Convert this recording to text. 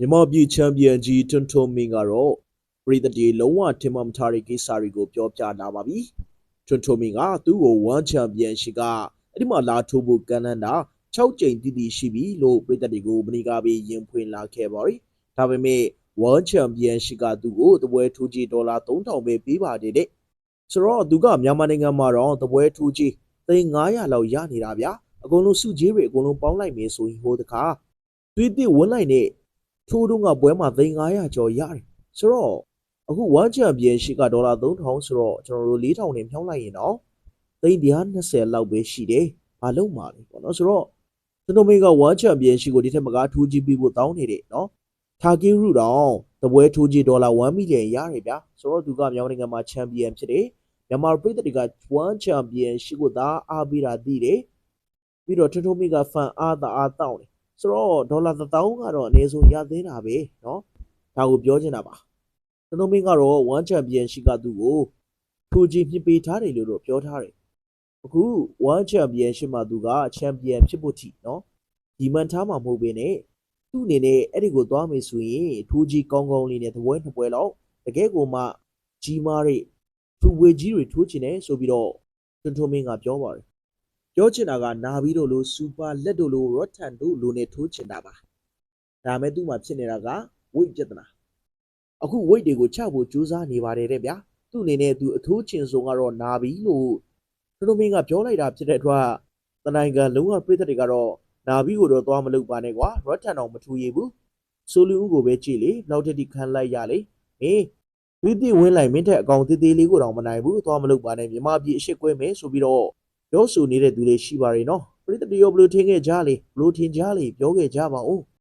မြန်မာပြည်ချန်ပီယံကြီးထွန်းထွန်းမင်းကတော့ပြည်သက်တွေလုံးဝထင်မှတ်မထားတဲ့ကိစ္စတွေကိုပြောပြလာပါပြီထွန်းထွန်းမင်းကသူ့ကိုဝမ်ချန်ပီယံရှိကအဲ့ဒီမှာလာထိုးဖို့ကမ်းလှမ်းတာ6ကြိမ်တိတိရှိပြီလို့ပြည်သက်တွေကိုမနီကာပြီးရင်ဖွင့်လာခဲ့ပါရီဒါပေမဲ့ဝမ်ချန်ပီယံရှိကသူ့ကိုတပွဲထိုးကြီးဒေါ်လာ3000ပဲပေးပါတယ်တဲ့ဆိုတော့သူကမြန်မာနိုင်ငံမှာတော့တပွဲထိုးကြီး3900လောက်ရနေတာဗျာအကုန်လုံးစုကြီးတွေအကုန်လုံးပေါင်းလိုက်မယ်ဆိုရင်ဟိုတခါသွေးတစ်ဝန်းလိုက်နဲ့ ထိုးတုံးကပွဲမှာ3900ကျော်ရတယ်ဆိုတော့အခု1ချန်ပီယံရှိကဒေါ်လာ3000ဆိုတော့ကျွန်တော်တို့4000နဲ့ဖြောင်းလိုက်ရင်တော့320လောက်ပဲရှိတယ်ဘာလို့မှာလဲပေါ့နော်ဆိုတော့ကျွန်တော်မေက1ချန်ပီယံရှိကိုဒီထက်မကားထိုးကြည့်ပြီးဖို့တောင်းနေတယ်နော်ထာကင်းရုတောင်တပွဲထိုးကြည့်ဒေါ်လာ1မီလီယံရတယ်ဗျာဆိုတော့သူကမြန်မာနိုင်ငံမှာချန်ပီယံဖြစ်တယ်မြန်မာပြည်သူတွေက1ချန်ပီယံရှိကိုသာအားပေးတာသိတယ်ပြီးတော့ထွန်းထွန်းမေကဖန်အားသာအားတောင်းတယ် ဆိုတော့ဒေါ်လာ1000ကတော့အနည်းဆုံးရသေးတာပဲเนาะဒါကိုပြောချင်တာပါကျွန်တော်မင်းကတော့1ချန်ပီယံရှိကသူ့ကိုထိုးကြီးမြစ်ပေးထားတယ်လို့တော့ပြောထားတယ်အခု1ချန်ပီယံရှိမှသူကချန်ပီယံဖြစ်ဖို့ထိเนาะဒီမှန်ထားမှာမဟုတ်ဘဲနဲ့သူ့အနေနဲ့အဲ့ဒီကိုသွားမယ်ဆိုရင်ထိုးကြီးကောင်းကောင်းလေးနဲ့တပွဲနှစ်ပွဲလောက်တကယ်ကိုမှကြီးမားတဲ့သူ့ဝေကြီးတွေထိုးချင်တယ်ဆိုပြီးတော့တွန်ထွန်းမင်းကပြောပါတယ် ပြောချင်တာကနာပြီးတော့လို့စူပါလက်တို့လို့ရော့ထန်တို့လိုနဲ့ထိုးချင်တာပါဒါမဲ့သူ့မှာဖြစ်နေတာကဝိတ်ပြဿနာအခုဝိတ်တွေကိုချဖို့ကြိုးစားနေပါတယ်တဲ့ဗျာသူ့အနေနဲ့သူအထိုးချင်ဆုံးကတော့နာပြီးလို့ထထမင်းကပြောလိုက်တာဖြစ်တဲ့အတွက်တနိုင်ငံလုံးဝပြည်သက်တွေကတော့နာပြီးကိုတော့သွားမလုပ်ပါနဲ့ကွာရော့ထန်တော့မထူရဘူးဆိုလူဦးကိုပဲကြည့်လေနောက်တစ်တိခံလိုက်ရလေဟေးသူတိဝင်းလိုက်မင်းထက်အကောင်သေးသေးလေးကိုတော့မနိုင်ဘူးသွားမလုပ်ပါနဲ့မြမပြည်အရှိကွဲမယ်ဆိုပြီးတော့ ပြောဆိုနေတဲ့သူတွေရှိပါရဲ့နော်ပရိသတ်တွေရောဘယ်လိုထင်ခဲ့ကြလဲဘယ်လိုထင်ကြလဲပြောခဲ့ကြပါဦး